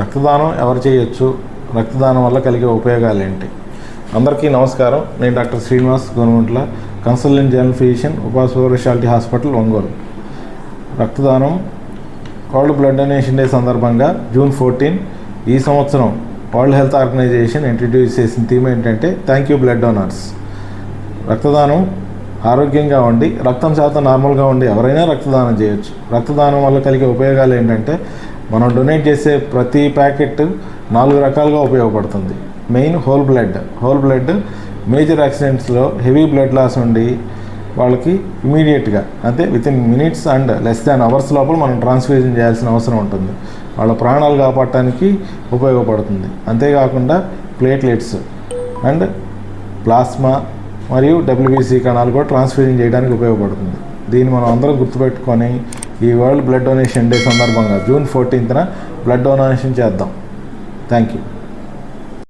రక్తదానం ఎవరు చేయొచ్చు? రక్తదానం వల్ల కలిగే ఉపయోగాలు ఏంటి అందరికీ నమస్కారం. నేను డాక్టర్ శ్రీనివాస్ గవర్నమెంట్ల కన్సల్టెంట్ జనరల్ ఫిజిషియన్ ఉపా హాస్పిటల్ ఒంగోలు. రక్తదానం వరల్డ్ బ్లడ్ డొనేషన్ డే సందర్భంగా జూన్ ఫోర్టీన్ ఈ సంవత్సరం వరల్డ్ హెల్త్ ఆర్గనైజేషన్ ఇంట్రడ్యూస్ చేసిన థీమ్ ఏంటంటే థ్యాంక్ యూ బ్లడ్ డోనర్స్ రక్తదానం ఆరోగ్యంగా ఉండి రక్తం శాతం నార్మల్గా ఉండి ఎవరైనా రక్తదానం చేయొచ్చు. రక్తదానం వల్ల కలిగే ఉపయోగాలు ఏంటంటే మనం డొనేట్ చేసే ప్రతి ప్యాకెట్ నాలుగు రకాలుగా ఉపయోగపడుతుంది. Main whole blood whole blood major యాక్సిడెంట్స్లో heavy blood loss ఉండి వాళ్ళకి ఇమీడియట్గా అంటే within minutes and less than hours లోపల మనం ట్రాన్స్ఫ్యూజన్ చేయాల్సిన అవసరం ఉంటుంది. వాళ్ళ ప్రాణాలు కాపాడటానికి ఉపయోగపడుతుంది. అంతేకాకుండా ప్లేట్లెట్స్ అండ్ ప్లాస్మా మరియు డబ్ల్యూబీసీ కణాలు కూడా ట్రాన్స్ఫ్యూజన్ చేయడానికి ఉపయోగపడుతుంది. దీన్ని మనం అందరం గుర్తుపెట్టుకొని ఈ వరల్డ్ బ్లడ్ డొనేషన్ డే సందర్భంగా జూన్ ఫోర్టీన్త్న బ్లడ్ డొనేషన్ చేద్దాం. Thank you